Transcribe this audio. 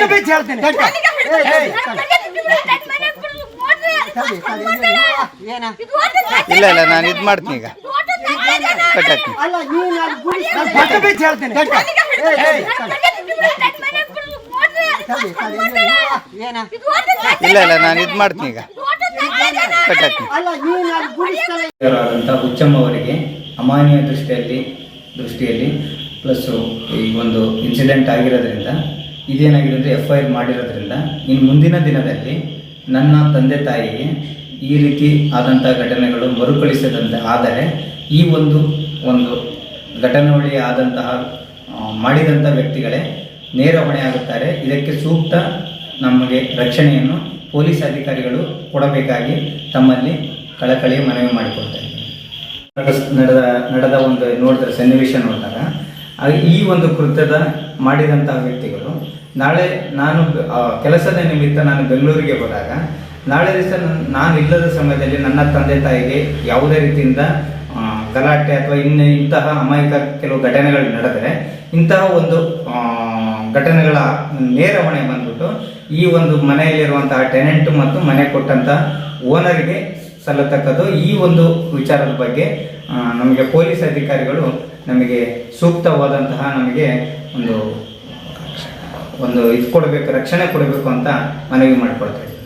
ಪಕ್ಕ ಬಿಚ್ಚಿ ಹೇಳ್ತೀನಿ ಇಲ್ಲ ಇಲ್ಲ ನಾನು ಇದು ಮಾಡ್ತೀನಿ ಈಗ ಕಟ್ಟಾಕ್ತೀನಿ ಅಲ್ಲ ನೀನು ಅಲ್ಲಿ ಗುಡಿ ಪಕ್ಕ ಬಿಚ್ಚಿ ಹೇಳ್ತೀನಿ ಏನ ಇಲ್ಲ ಇಲ್ಲ ನಾನು ಇದು ಮಾಡ್ತೀನಿ ಈಗ ಕಟ್ಟಾಕ್ತೀನಿ ಅಲ್ಲ ನೀನು ಅಲ್ಲಿ ಗುಡಿಸ್ತಾನೆ ಆದಂಥ ಹುಚ್ಚಮ್ಮ ಅವರಿಗೆ ಅಮಾನ್ಯ ದೃಷ್ಟಿಯಲ್ಲಿ ದೃಷ್ಟಿಯಲ್ಲಿ ಪ್ಲಸ್ಸು ಈ ಒಂದು ಇನ್ಸಿಡೆಂಟ್ ಆಗಿರೋದ್ರಿಂದ ಇದೇನಾಗಿದೆ ಅಂದರೆ ಎಫ್ ಐ ಆರ್ ಮಾಡಿರೋದ್ರಿಂದ, ಇನ್ನು ಮುಂದಿನ ದಿನದಲ್ಲಿ ನನ್ನ ತಂದೆ ತಾಯಿಗೆ ಈ ರೀತಿ ಆದಂಥ ಘಟನೆಗಳು ಮರುಕಳಿಸದಂತೆ ಆದರೆ, ಈ ಒಂದು ಒಂದು ಘಟನಾವಳಿ ಆದಂತಹ ಮಾಡಿದಂಥ ವ್ಯಕ್ತಿಗಳೇ ನೇರ ಹೊಣೆಯಾಗುತ್ತಾರೆ ಇದಕ್ಕೆ ಸೂಕ್ತ ನಮಗೆ ರಕ್ಷಣೆಯನ್ನು ಪೊಲೀಸ್ ಅಧಿಕಾರಿಗಳು ಕೊಡಬೇಕಾಗಿ ತಮ್ಮಲ್ಲಿ ಕಳಕಳಿ ಮನವಿ ಮಾಡಿಕೊಳ್ತಾರೆ. ನಡೆದ ನಡೆದ ಒಂದು ನೋಡಿದ್ರೆ ಸನ್ನಿವೇಶ ನೋಡಿದಾಗ ಈ ಒಂದು ಕೃತ್ಯದ ಮಾಡಿದಂತಹ ವ್ಯಕ್ತಿಗಳು ನಾಳೆ ನಾನು ಕೆಲಸದ ನಿಮಿತ್ತ ನಾನು ಬೆಂಗಳೂರಿಗೆ ಹೋದಾಗ, ನಾಳೆ ದಿವಸ ನಾನು ಇಲ್ಲದ ಸಮಯದಲ್ಲಿ ನನ್ನ ತಂದೆ ತಾಯಿಗೆ ಯಾವುದೇ ರೀತಿಯಿಂದ ಗಲಾಟೆ ಅಥವಾ ಇನ್ನು ಇಂತಹ ಅಮಾಯಕ ಕೆಲವು ಘಟನೆಗಳು ನಡೆದರೆ, ಇಂತಹ ಒಂದು ಘಟನೆಗಳ ನೇರ ಹೊಣೆ ಬಂದ್ಬಿಟ್ಟು ಈ ಒಂದು ಮನೆಯಲ್ಲಿರುವಂತಹ ಟೆನೆಂಟ್ ಮತ್ತು ಮನೆ ಕೊಟ್ಟಂತ ಓನರ್ಗೆ ಸಲ್ಲತಕ್ಕದ್ದು ಈ ಒಂದು ವಿಚಾರದ ಬಗ್ಗೆ ನಮಗೆ ಪೊಲೀಸ್ ಅಧಿಕಾರಿಗಳು ನಮಗೆ ಸೂಕ್ತವಾದಂತಹ ನಮಗೆ ಒಂದು ಒಂದು ಇದು ಕೊಡಬೇಕು ರಕ್ಷಣೆ ಕೊಡಬೇಕು ಅಂತ ಮನವಿ ಮಾಡಿಕೊಳ್ತಾ